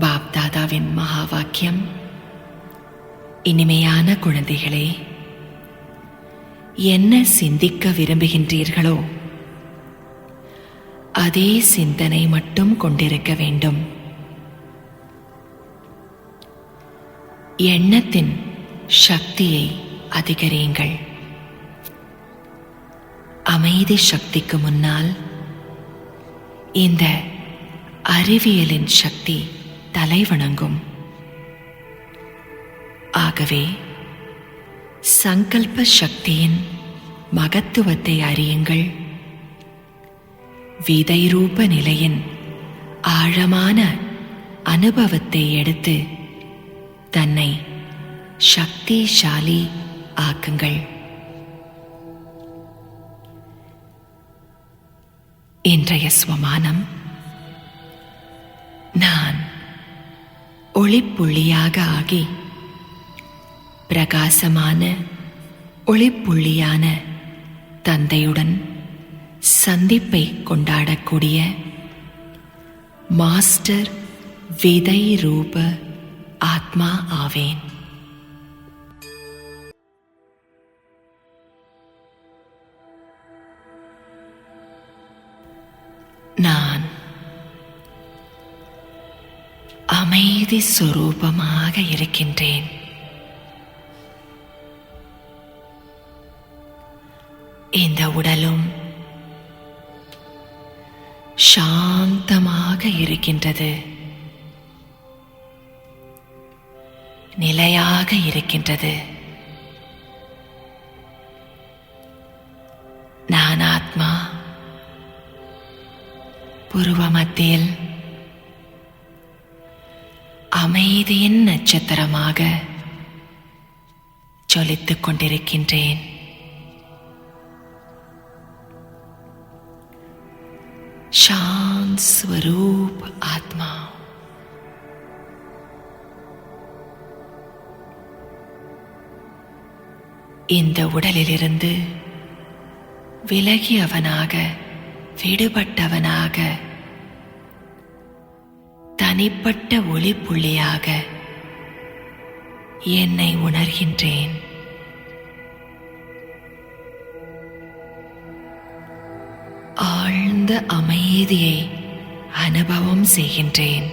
பாப்தாதாவின் மகா வாக்கியம் இனிமையான குழந்தைகளே என்ன சிந்திக்க விரும்புகின்றீர்களோ அதே சிந்தனை மட்டும் கொண்டிருக்க வேண்டும். எண்ணத்தின் சக்தியை அதிகரியுங்கள். அமைதி சக்திக்கு முன்னால் இந்த அறிவியலின் சக்தி தலைவணங்கும். ஆகவே சங்கல்ப சக்தியின் மகத்துவத்தை அறியுங்கள். விதைரூப நிலையின் ஆழமான அனுபவத்தை எடுத்து தன்னை சக்திசாலி ஆக்குங்கள். இன்றைய ஸ்வமானம் நான் ஒளிப்புள்ளியாக ஆகி பிரகாசமான ஒளிப்புள்ளியான தந்தையுடன் சந்திப்பை கொண்டாடக்கூடிய மாஸ்டர் விதை ரூப ஆத்மா ஆவேன். அமைதி சுரூபமாக இருக்கின்றேன். இந்த உடலும் சாந்தமாக இருக்கின்றது. நிலையாக இருக்கின்றது. நான் ஆத்மா. புருவ மத்தியில் அமைதியின் நட்சத்திரமாக ஜொலித்துக் கொண்டிருக்கின்றேன் शांत स्वरूप आत्मा இந்த உடலிலிருந்து விலகியவனாக விடுபட்டவனாக தனிப்பட்ட ஒளி புள்ளியாக என்னை உணர்கின்றேன். ஆழ்ந்த அமைதியை அனுபவம் செய்கின்றேன்.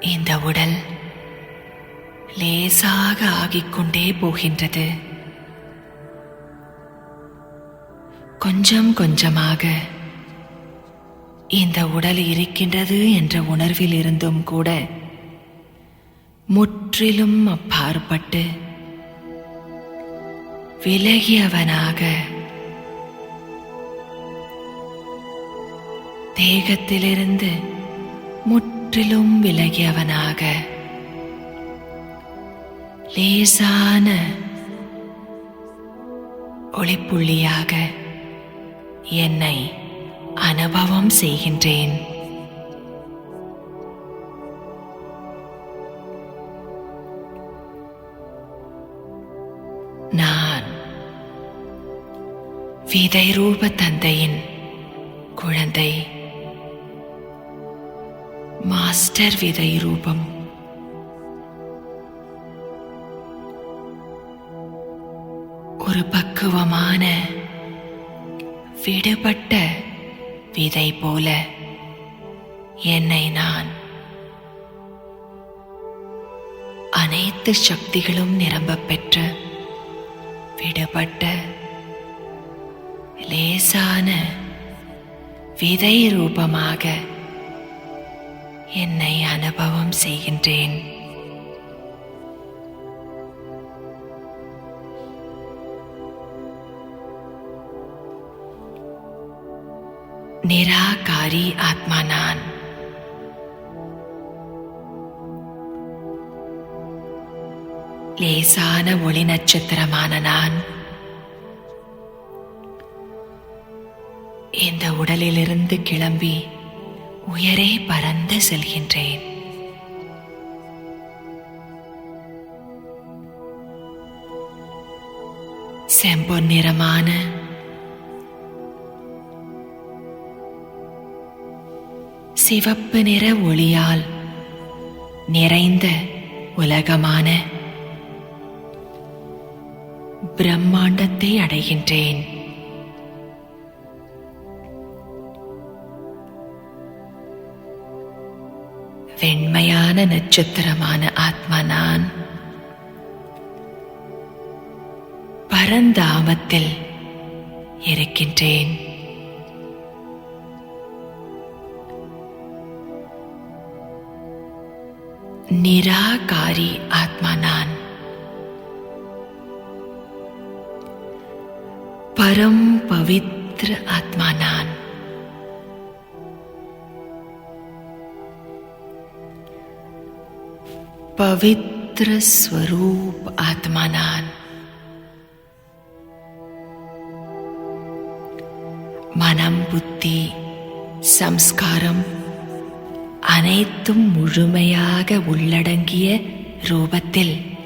இந்த உடல் லேசாக ஆகிக்கொண்டே போகின்றது. கொஞ்சம் கொஞ்சமாக. இந்த உடல் இருக்கின்றது என்ற உணர்வில் இருந்தும் கூட முற்றிலும் அப்பாற்பட்டு விலகியவனாக தேகத்திலிருந்து முற்றிலும் விலகியவனாக லேசான ஒளிப்புள்ளியாக என்னை அனுபவம் செய்கின்றேன். நான் விதை ரூப தந்தையின் குழந்தை. மாஸ்டர் விதை ரூபம் ஒரு பக்குவமான விடுபட்ட விதை போல என்னை நான். அனைத்து சக்திகளும் நிரம்ப பெற்ற விடுபட்ட லேசான விதை ரூபமாக என்னை அனுபவம் செய்கின்றேன். நிராகாரி ஆத்மா நான் லேசான ஒளி நட்சத்திரமான நான் இந்த உடலிலிருந்து கிளம்பி உயரே பறந்து செல்கின்றேன். செம்பொன் நிறமான சிவப்பு நிற ஒளியால் நிறைந்த உலகமான பிரம்மாண்டத்தை அடைகின்றேன். வெண்மையான நட்சத்திரமான ஆத்மா நான் பரந்தாமத்தில் இருக்கின்றேன். निराकारी आत्मानान्। परं पवित्र आत्मानान्। पवित्रस्वरूप आत्मानान्। मनं बुद्धि संस्कारं அனைத்தும் முழுமையாக உள்ளடங்கிய ரூபத்தில்.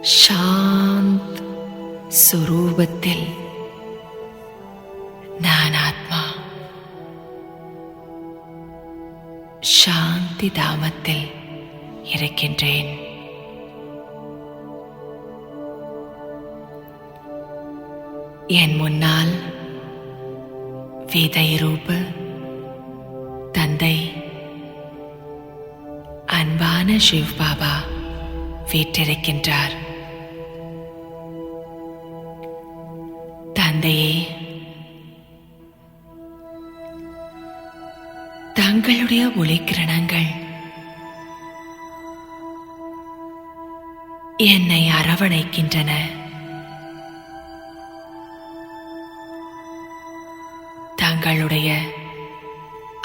சாந்த் சுரூபத்தில். நான் ஆத்மா சாந்தி தாமத்தில் இருக்கின்றேன். என் முன்னால் விதை ரூப தந்தை. அன்பான ஷிவ் பாபா வீற்றிருக்கின்றார். தந்தையே தங்களுடைய ஒளிக்கிரணங்கள் என்னை அரவணைக்கின்றன. தங்களுடைய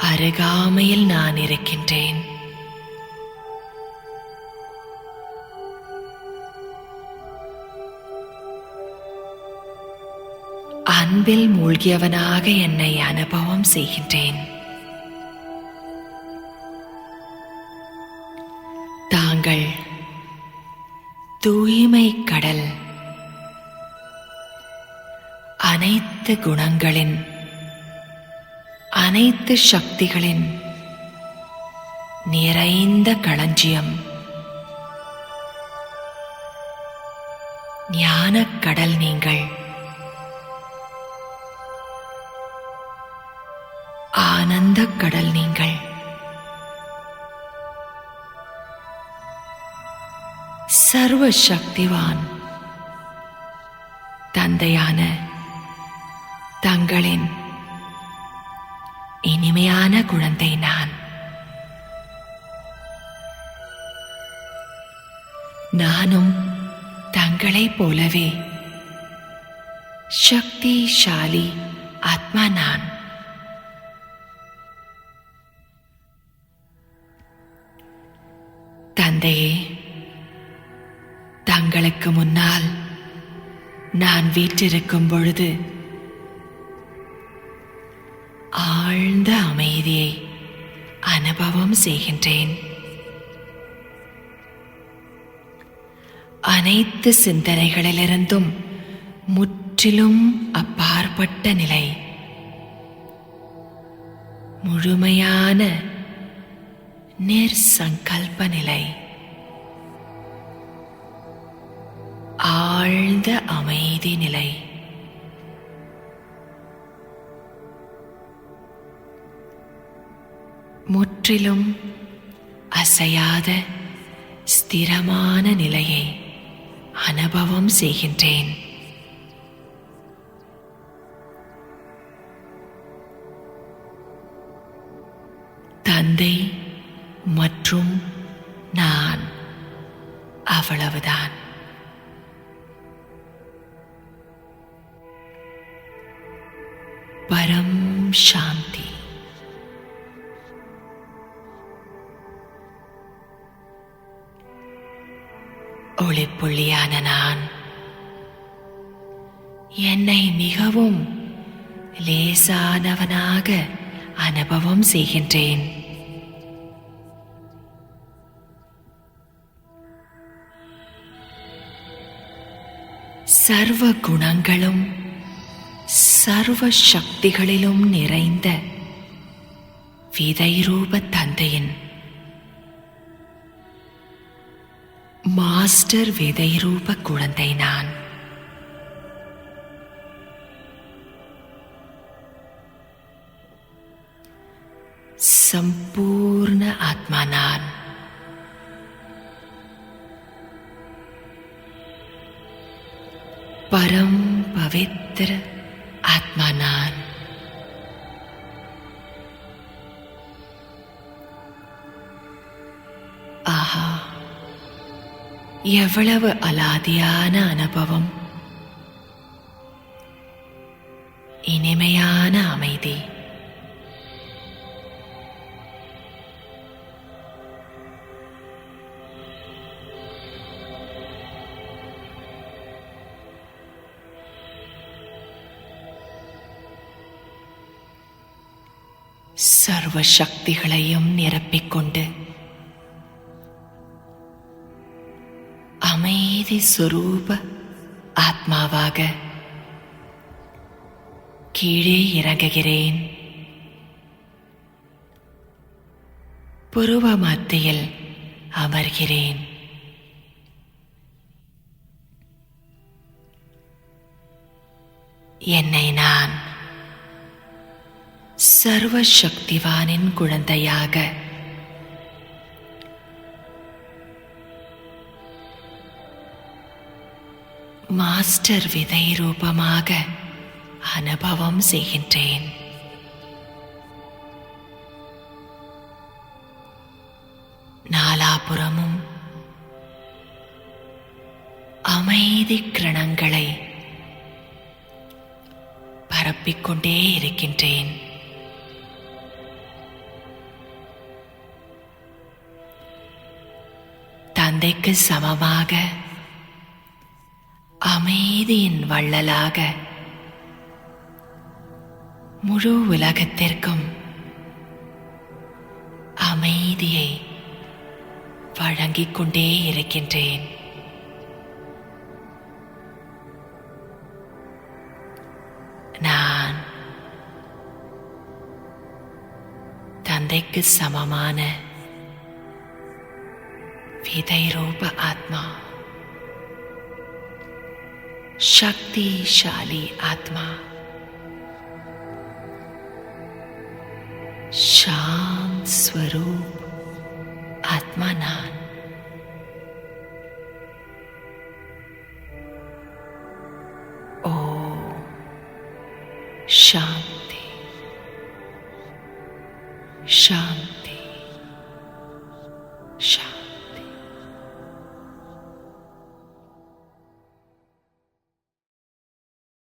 அருகாமையில் நான் இருக்கின்றேன். அன்பில் மூழ்கியவனாக என்னை அனுபவம் செய்கின்றேன். தாங்கள் தூய்மை கடல் அனைத்து குணங்களின் அனைத்து சக்திகளின் நிறைந்த களஞ்சியம். ஞான கடல் நீங்கள். ஆனந்த கடல் நீங்கள். சர்வ சக்திவான் தந்தையான தங்களின் இனிமையான குழந்தை நான். நானும் தங்களைப் போலவே சக்திசாலி ஆத்மா நான். தந்தையே தங்களுக்கு முன்னால் நான் வீற்றிருக்கும் பொழுது ஆழ்ந்த அமைதியை அனுபவம் செய்கின்றேன் அனைத்து சிந்தனைகளிலிருந்தும் முற்றிலும் அப்பாற்பட்ட நிலை முழுமையான நிர்சங்கல்ப நிலை ஆழ்ந்த அமைதி நிலை முற்றிலும் அசையாத ஸ்திரமான நிலையை அனுபவம் செய்கின்றேன். தந்தை மற்றும் நான் அவ்வளவுதான். பரம் சாந்தி. புள்ளியான நான். என்னை மிகவும் லேசானவனாக அனுபவம் செய்கின்றேன். சர்வ குணங்களும் சர்வ சக்திகளிலும் நிறைந்த விதை ரூப தந்தையின் மாஸ்டர் விதைரூப குழந்தை நான் संपूर्ण आत्मा नान परम पवित्र आत्मा எவ்வளவு அலாதியான அனுபவம். இனிமையான அமைதி. சர்வ சக்திகளையும் நிரப்பிக்கொண்டு அமைதி சுரூப ஆத்மாவாக கீழே இறங்குகிறேன். புருவ மத்தியில் அமர்கிறேன். என்னை நான் சர்வ சக்திவானின் குழந்தையாக மாஸ்டர் விதை ரூபமாக அனுபவம் செய்கின்றேன். நாலாபுறமும் அமைதி கிரணங்களை பரப்பிக்கொண்டே இருக்கின்றேன். தந்தைக்கு சமமாக அமைதியின் வள்ளலாக முழு உலகத்திற்கும் அமைதியை வழங்கிக் கொண்டே இருக்கின்றேன். நான் தந்தைக்கு சமமான விதை ரூப ஆத்மா. शक्तिशाली आत्मा। शांत स्वरूप आत्मा नान